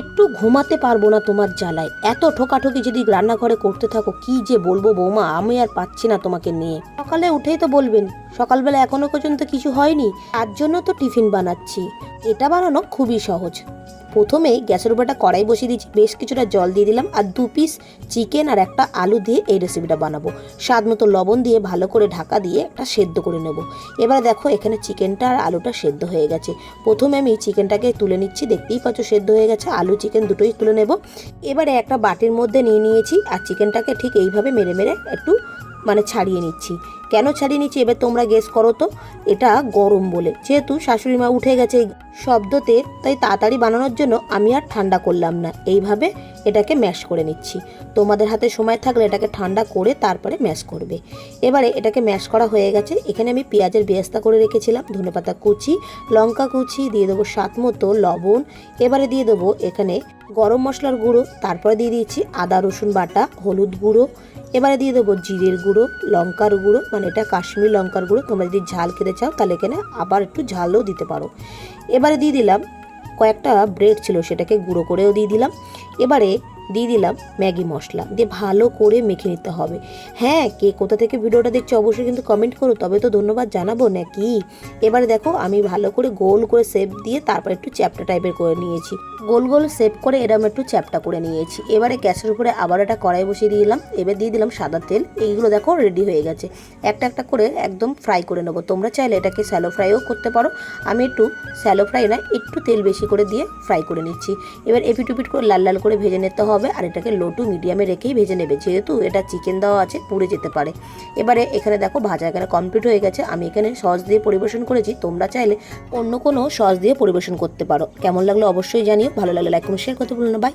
একটু ঘুমাতে পারব না তোমার জ্বালায়। এত ঠোকাঠোকি যদি রান্নাঘরে করতে থাকো, কি যে বলব বৌমা, আমি আর পাচ্ছি না তোমাকে নিয়ে। সকালে উঠেই তো বলবেন, সকালবেলা এখনও পর্যন্ত কিছু হয়নি, তার জন্য তো টিফিন বানাচ্ছি। এটা বানানো খুবই সহজ। প্রথমেই গ্যাসের উপর একটা কড়াই বসিয়ে দিয়েছি, বেশ কিছুটা জল দিয়ে দিলাম আর দু পিস চিকেন আর একটা আলু দিয়ে এই রেসিপিটা বানাবো। স্বাদ মতো লবণ দিয়ে ভালো করে ঢাকা দিয়ে একটা সেদ্ধ করে নেব। এবারে দেখো এখানে চিকেনটা আর আলুটা সেদ্ধ হয়ে গেছে। প্রথমে আমি চিকেনটাকে তুলে নিচ্ছি, দেখতেই পাচ্ছ সেদ্ধ হয়ে গেছে, আলু চিকেন দুটোই তুলে নেব। এবারে একটা বাটির মধ্যে নিয়ে নিয়েছি আর চিকেনটাকে ঠিক এইভাবে মেরে মেরে একটু মানে ছাড়িয়ে নিচ্ছি। কেন ছাড়িয়ে নিচ্ছি? এবার তোমরা গেস করো তো। এটা গরম বলে। যেহেতু শাশুড়ি মা উঠে গেছে শব্দতে, তাই তাড়াতাড়ি বানানোর জন্য আমি আর ঠান্ডা করলাম না। এইভাবে এটাকে ম্যাশ করে নিচ্ছি। তোমাদের হাতে সময় থাকলে এটাকে ঠান্ডা করে তারপরে ম্যাশ করবে। এবারে এটাকে ম্যাশ করা হয়ে গেছে। এখানে আমি পেঁয়াজের বেস্তা করে রেখেছিলাম ধনেপাতা কুচি, লঙ্কা কুচি, দিয়ে দেবো স্বাদ মতো লবণ। এবারে দিয়ে দেবো এখানে গরম মশলার গুঁড়ো, তারপরে দিয়ে দিয়েছি আদা রসুন বাটা, হলুদ গুঁড়ো। এবারে দিয়ে দেবো জিরের গুঁড়ো, লঙ্কার গুঁড়ো মানে এটা কাশ্মীর লঙ্কার গুঁড়ো। তোমরা যদি ঝাল খেতে চাও, তাহলে এখানে আবার একটু ঝালও দিতে পারো। এবারে দিয়ে দিলাম কয়েকটা ব্রেড ছিল, সেটাকে গুঁড়ো করেও দিয়ে দিলাম। এবারে দিয়ে দিলাম ম্যাগি মশলা। দিয়ে ভালো করে মেখে নিতে হবে। হ্যাঁ কে কোথা থেকে ভিডিওটা দেখছ অবশ্যই কিন্তু কমেন্ট করো। তবে তো ধন্যবাদ জানাব নাকি? এবারে দেখো, আমি ভালো করে গোল করে শেপ দিয়ে তারপর একটু চ্যাপটা টাইপের করে নিয়েছি। গোল গোল শেপ করে এরকম একটু চ্যাপটা করে নিয়েছি। এবারে গ্যাসের উপরে আবার একটা কড়াই বসিয়ে দিলাম। এবার দিয়ে দিলাম সাদা তেল। এইগুলো দেখো রেডি হয়ে গেছে। একটা একটা করে একদম ফ্রাই করে নেব। তোমরা চাইলে এটাকে স্যালো ফ্রাইও করতে পারো। আমি একটু স্যালো ফ্রাই না, একটু তেল বেশি করে দিয়ে ফ্রাই করে নিচ্ছি। এবার এপিটুপিট করে লাল লাল করে ভেজে নিতে হবে। আর এটাকে লো টু মিডিয়ামে রেখেই ভেজে নেবে। যেহেতু এটা চিকেন দেওয়া আছে, পুড়ে যেতে পারে। এবারে এখানে দেখো ভাজা এখানে কমপ্লিট হয়ে গেছে। আমি এখানে সস দিয়ে পরিবেশন করেছি। তোমরা চাইলে অন্য কোনো সস দিয়ে পরিবেশন করতে পারো। কেমন লাগল অবশ্যই জানিও। ভালো লাগলে লাইক শেয়ার করতে বলুন বাই